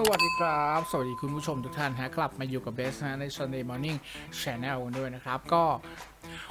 สวัสดีครับ สวัสดีคุณผู้ชมทุกท่านฮะกลับมาอยู่กับเบสนะใน Sunday Morning Channel กันด้วยนะครับ ก็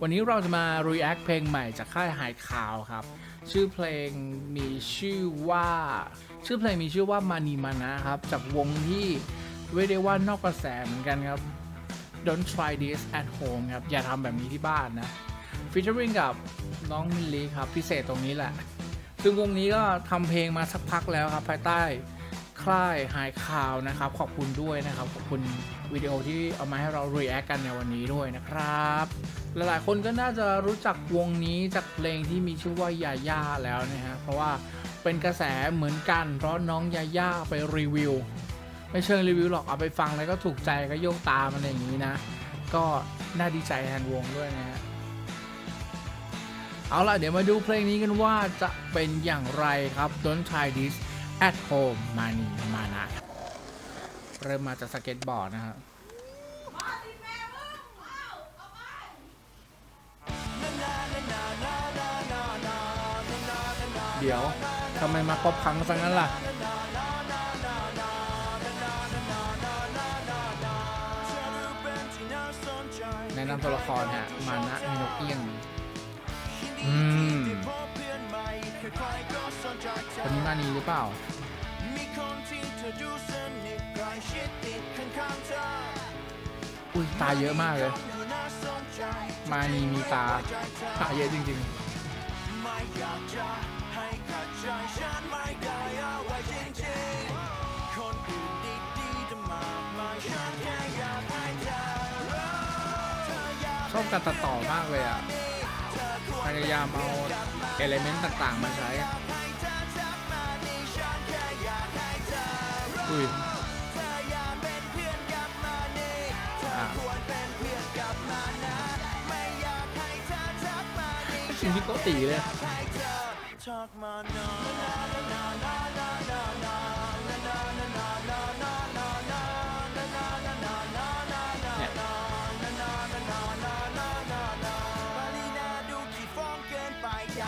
วันนี้เราจะมา react เพลงใหม่จากค่ายหายข่าวครับ ชื่อเพลงมีชื่อว่า ชื่อเพลงมีชื่อว่ามานีมานะครับ จากวงที่เรียกได้ว่านอกกระแสเหมือนกันครับ Don't try this at home ครับ อย่าทำแบบนี้ที่บ้านนะ featuring กับน้องมิลลีครับ พิเศษตรงนี้แหละ ซึ่งวงนี้ก็ทำเพลงมาสักพักแล้วครับภายใต้ ค่ายหายข่าวนะครับ ขอบคุณด้วยนะครับ ขอบคุณวิดีโอที่เอามาให้เรา react กันในวันนี้ด้วยนะครับ หลายๆคนก็น่าจะรู้จักวงนี้จากเพลงที่มีชื่อว่ายาย่าแล้วนะฮะ เพราะว่าเป็นกระแสเหมือนกัน เพราะน้องยาย่าไปรีวิว ไม่เชิงรีวิวหรอก เอาไปฟังแล้วก็ถูกใจก็โยกตามมันอย่างนี้นะ ก็น่าดีใจแทนวงด้วยนะฮะเอาล่ะ เดี๋ยวมาดูเพลงนี้กันว่าจะเป็นอย่างไรครับ Don't try this at home มานีมานะเริ่มมาจากสเก็ตบอร์ดนะครับเดี๋ยวทำไมมาป๊อปพังซะงั้นล่ะ แนะนำตัวละครฮะมานะมินกเอี้ยง อืม คนนี้มานีหรือเปล่า อุ้ยตาเยอะมากเลย มานีมีตา ตาเยอะจริงๆชอบการตัดต่อมากเลยอะพยายามเอา เอลเมนต์ต่างๆ มาใช้อุ้ยอะสิ่งที่โกติเลยเนี่ย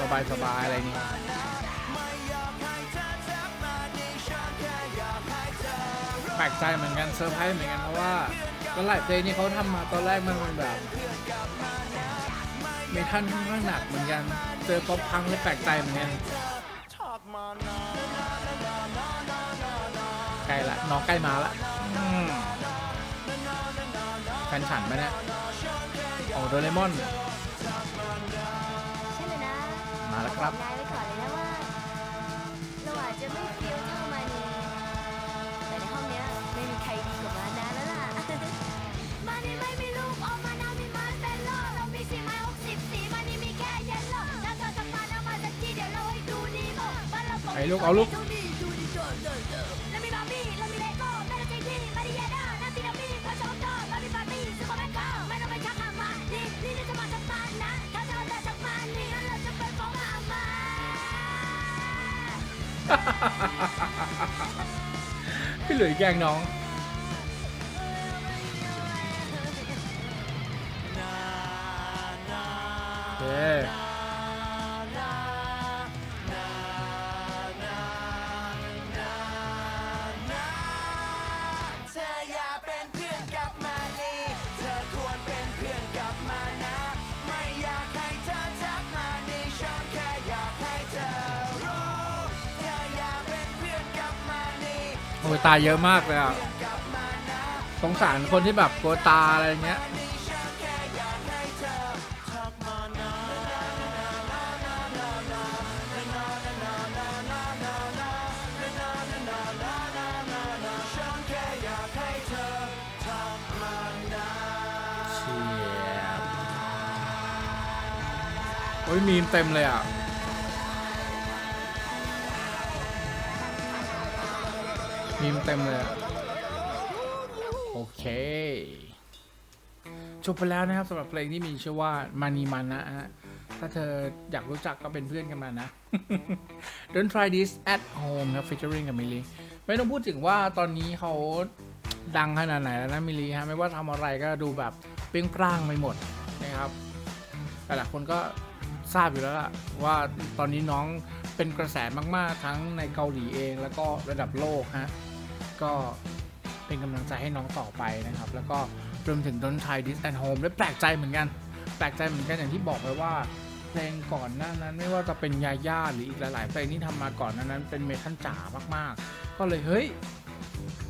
สบายสบายอะไรนี่ากให้เธอทักมานี่ฉันแค่อยแปลกใจเหมือนกันเซอร์ไพรส์เหมือนกันเพราะว่าก็หลายเพลงที่เขาทำมาตอนแรกมันเป็นแบบมีท่านค่อนข้างหนักเหมือนกันเจอป๊อปพังเลยแปลกใจเหมือนกันใกล้ละน้องใกล้มาละแฟนฉันไหมเนี่ยโอ้โดเรมอน ครับนายไปก่อนเลยนะว่าเราอาจจะไม่เฟี้ยวเท่ามานีแต่ในห้องเนี้ยไม่มีใครดีกว่ามานาแล้วล่ะ มานีไม่มีลูกออกมานามีมาเป็นโลเรามีสี่ไม้หกสิบสี่มานีมีแค่เยลโล่ถ้าเธอทำมาเอามาสักทีเดี๋ยวเราให้ดูดีโมบ้านเราไอ้ลูกเอาลูก พี่หลุยแโอ้ยตายเยอะมากเลยอะ สงสารคนที่แบบกลัวตาอะไรเงี้ย โอ้ยมีมเต็มเลยอะ มีมเต็มเลยโอเค จบไปแล้วนะครับสำหรับเพลงที่มีชื่อว่ามานีมันนะฮะถ้าเธออยากรู้จักก็เป็นเพื่อนกันมานะ Don't try this at home ครับ featuring กับมิลีไม่ต้องพูดถึงว่าตอนนี้เขาดังขนาดไหนแล้วนะมิลีฮะไม่ว่าทำอะไรก็ดูแบบเปี้ยงปร้างไปหมดนะครับแต่หลายคนก็ทราบอยู่แล้วล่ะว่าตอนนี้น้องเป็นกระแสมาก ๆ ทั้งในเกาหลีเองแล้วก็ระดับโลกฮะ ก็เป็นกำลังใจให้น้องต่อไปนะครับ แล้วก็รวมถึงดนทายดิสแอนโฮมและแปลกใจเหมือนกัน แปลกใจเหมือนกันอย่างที่บอกไปว่าเพลงก่อนหน้านั้นไม่ว่าจะเป็นยาย่าหรืออีกหลาย ๆ เพลงที่ทำมาก่อนนั้นเป็นเมทัลจ๋ามากๆ ก็เลยเฮ้ย